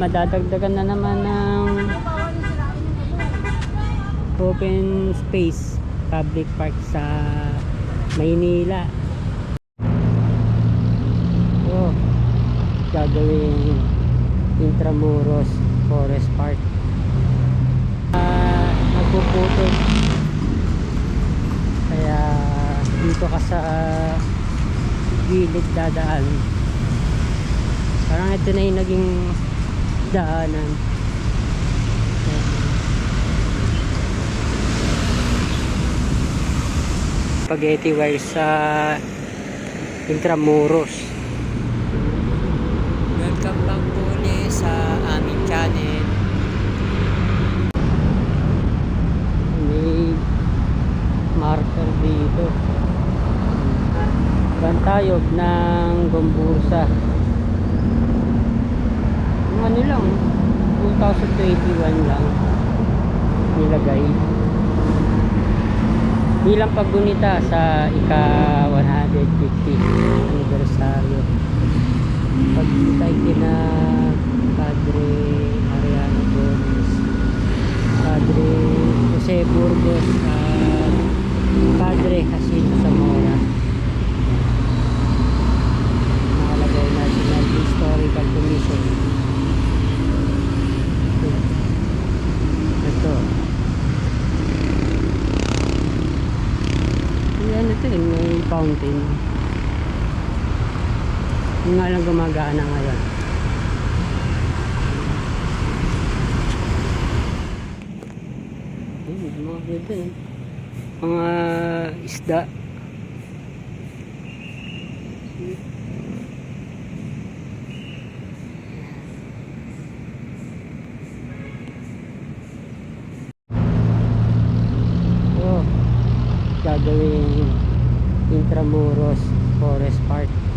madadagdagan na naman ng open space public park sa Maynila. Oh, gagawin Intramuros Forest Park. Ah, nagpuputol. Kaya dito ka sa gilid dadaan. Parang ito na yung naging daanan. Spaghetti wire sa Intramuros. Welcome back po ulit sa aming channel. May marker dito. Bantayog ng Gombursa. Yung ano lang, 2021 lang nilagay. Bilang paggunita sa ika 150 anibersaryo. Pagkitay kina Padre Mariano Gomez, Padre Jose Burgos, at Padre Jacinto Zamora. Nakalagay National Historical Commission. Ito. Yan ito eh, may fountain. Yung nga lang gumagana ngayon. Ayun, mga bebe. Mga isda. Oh, gagawin Intramuros Forest Park. Ah,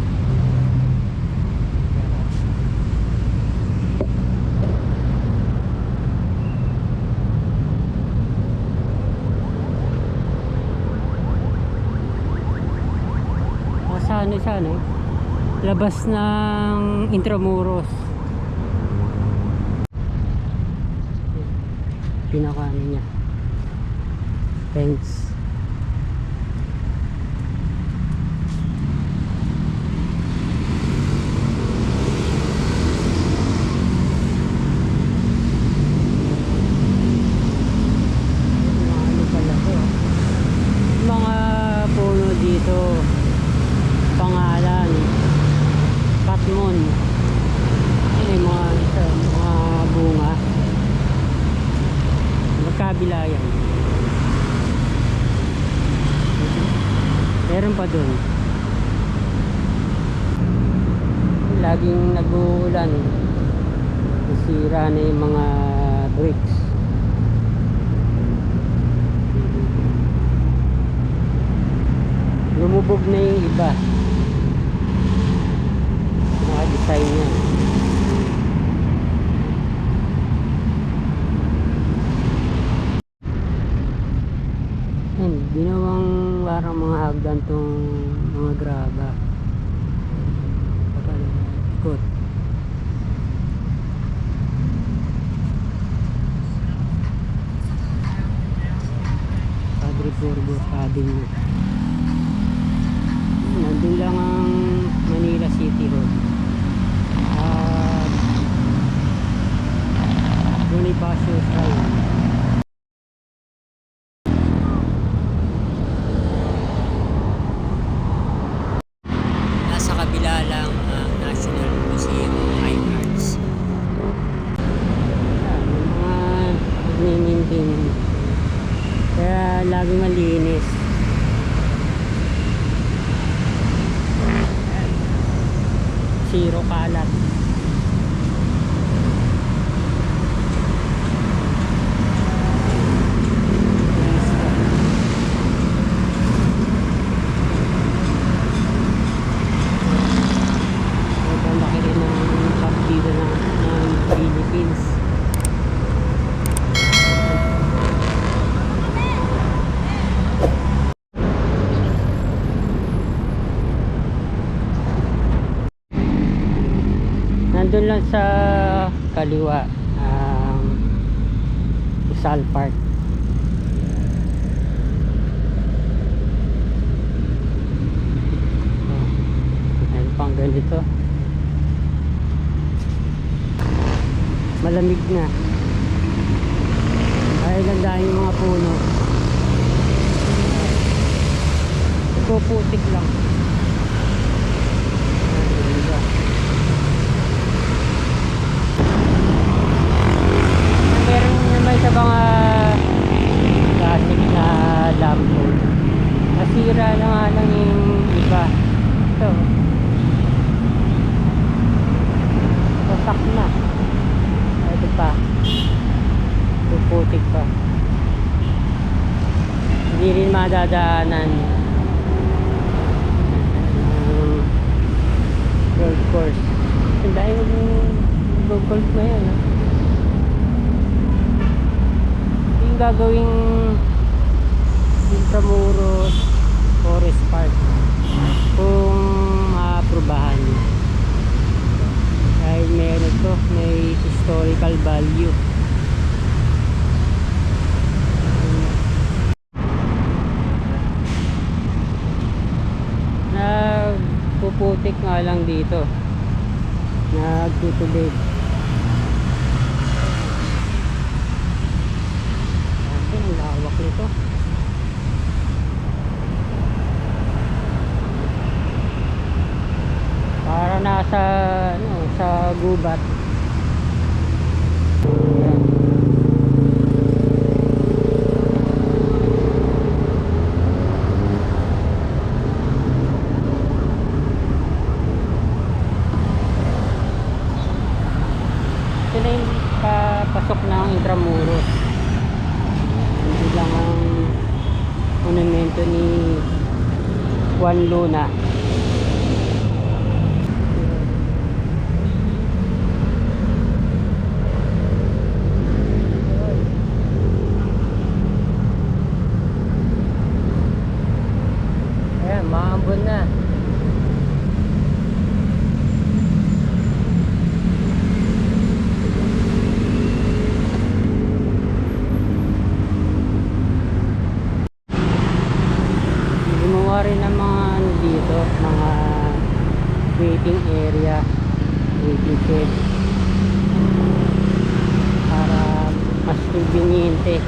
sa ano siya, no? Labas ng Intramuros. Pinakaano niya. Thanks. Mga ano pala to, ah. Mga puno dito. Pangalan. Patmon. Ano yung mga, ito, mga bunga. Magkabila yan. Meron pa dun. Laging nag-uulan. Nasira na yung mga bricks. Lumubog na yung iba. Naka-design niya. Yan, ginawang parang mga hagdan tong mga graba. Kapag ikot. Padre Burgos Avenue. Yun, Nandun lang ang Manila City Hall. At Bonifacio Shrine. Nasa kabila lang ang National Museum of Fine Arts. Yan, yung mga nagmi-maintain. Kaya laging malinis. Zero kalat. Sobrang laki rin ng partido ng, ng Philippines. Nandun lang sa kaliwa. Um, Rizal Park. Oh, Ayun pang ganito. Malamig na. Ay, ganda yung mga puno. Puputik lang. Ay, ganda. Meron naman sa mga classic na lamppost. Nasira na nga lang yung iba. Ito. Wasak na. Ito pa. Puputik pa. Madadaanan. Um, golf course. Ang dahil mag golf na yan. ah. yung gagawing Intramuros Forest Park kung maaprubahan dahil meron to may historical value nagpuputik nga lang dito nagtutubig Grabe, ang lawak nito. Para nasa ano, sa gubat. Ayan. Yung papasok ng Intramuros. Hindi lang ang monumento ni Juan Luna. Ayan maambon na gumawa rin ng mga ano dito mga waiting area waiting shed para mas conveniente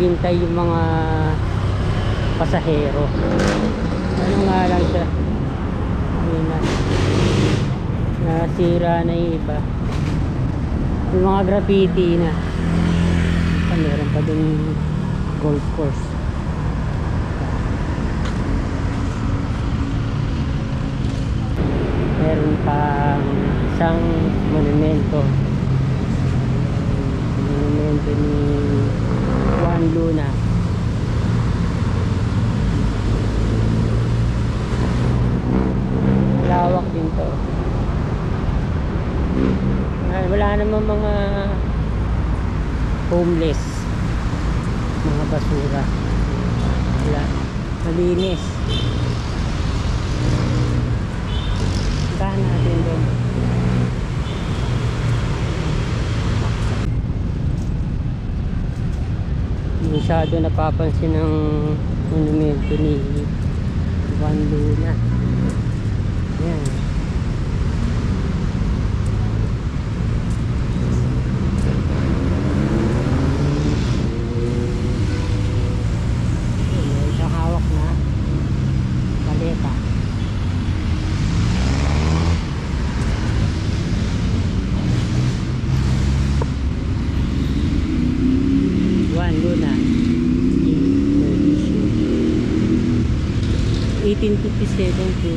maghintay yung mga pasahero. Ano nga lang siya? Yun na? Nasira na yung iba. Yung mga graffiti na. Ah, meron pa dun golf course. Meron pang isang monumento. Monumento ni Juan Luna lawak din to. Wala namang mga homeless. Mga basura. Wala. Malinis. Puntahan natin doon. Hindi Masyado napapansin ng monumento ni Juan Luna. Yan. Ayun, May isang hawak na paleta. Juan Luna. 1857 to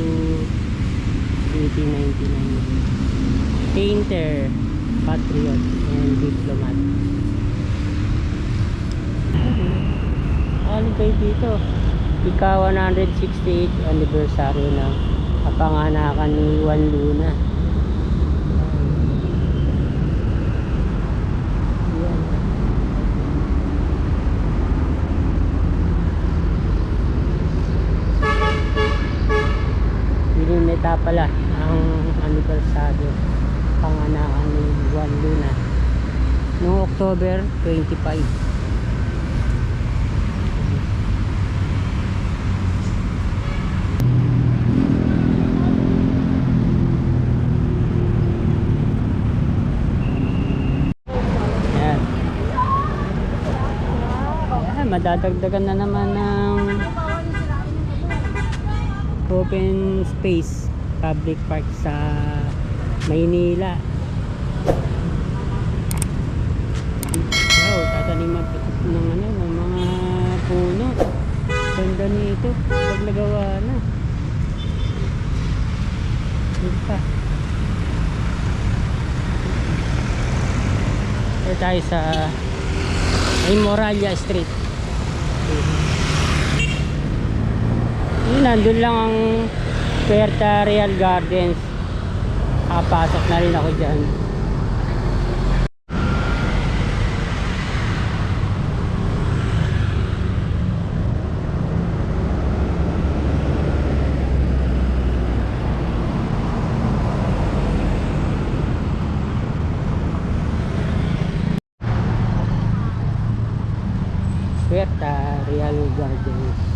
1899. Painter, patriot, and diplomat. Ano kayo dito? Ika 168th anniversary ng kapanganakan ni Juan Luna. Yan. Ilinita pala ang anibersaryo. panganakan ni Juan Luna noong October 25 Yan. Yan, madadagdagan na naman ng open space public park sa Maynila. Wow, tataniman pa ng ano, ng mga puno. Ganda nito pag nagawa na. Yun pa. Ito tayo sa ay Moralia Street. Yun, nandun lang ang Puerta Real Gardens. Kapasok na rin ako dyan. Puerta Real Gardens.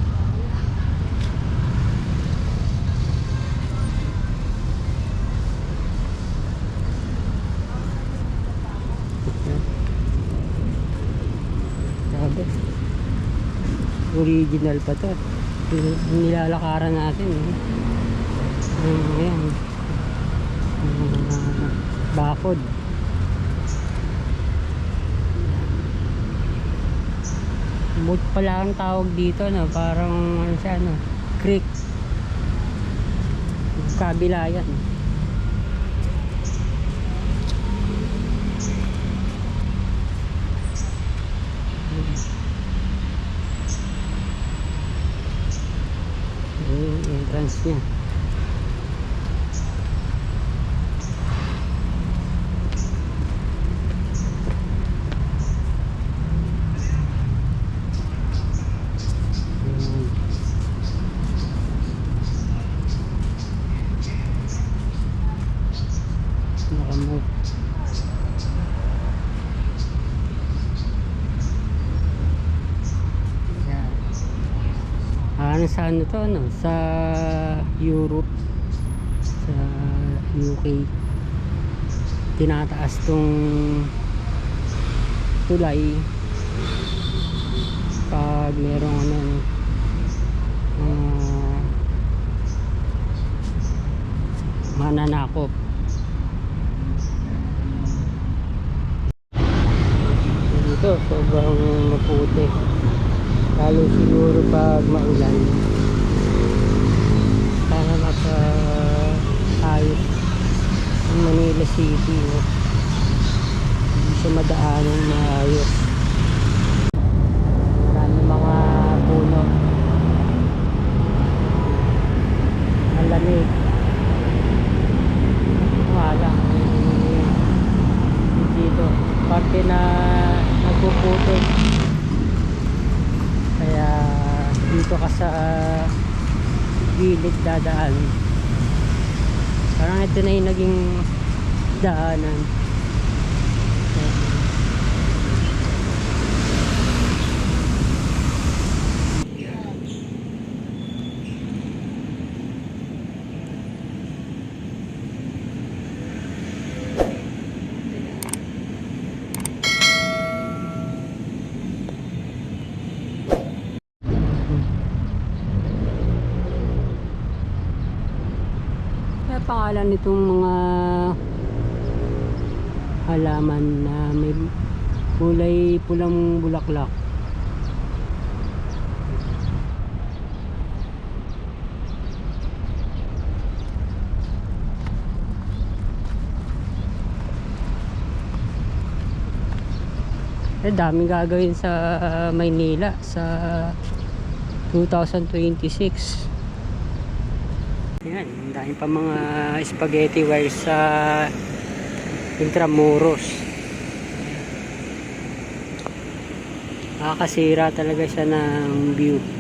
Grabe. Original pa to. Nilalakaran natin. Eh. Yung, ayan. Ah, bakod. Boat pala ang tawag dito, no? Parang ano siya, no? Creek. Kabila yan. Yung entrance niya. Ayun. Nakamove. Yan. Ano sa ano to ano? Sa Europe. Sa UK tinataas tong tulay. Pag merong ano uh, mananakop. Dito sobrang maputi lalo siguro pag maulan. Sana maka ayos ang Manila City no? hindi siya madaanan maayos. Marami mga puno. Ang lamig wala eh, dito parte na nagpuputik kaya dito ka sa gilid dadaan. Parang ito na yung naging daanan Kaya pangalan nitong mga halaman na may kulay pulang bulaklak. Eh, dami gagawin sa Maynila sa 2026. Yan, ang pa mga spaghetti wires sa Intramuros. Nakakasira talaga siya ng view.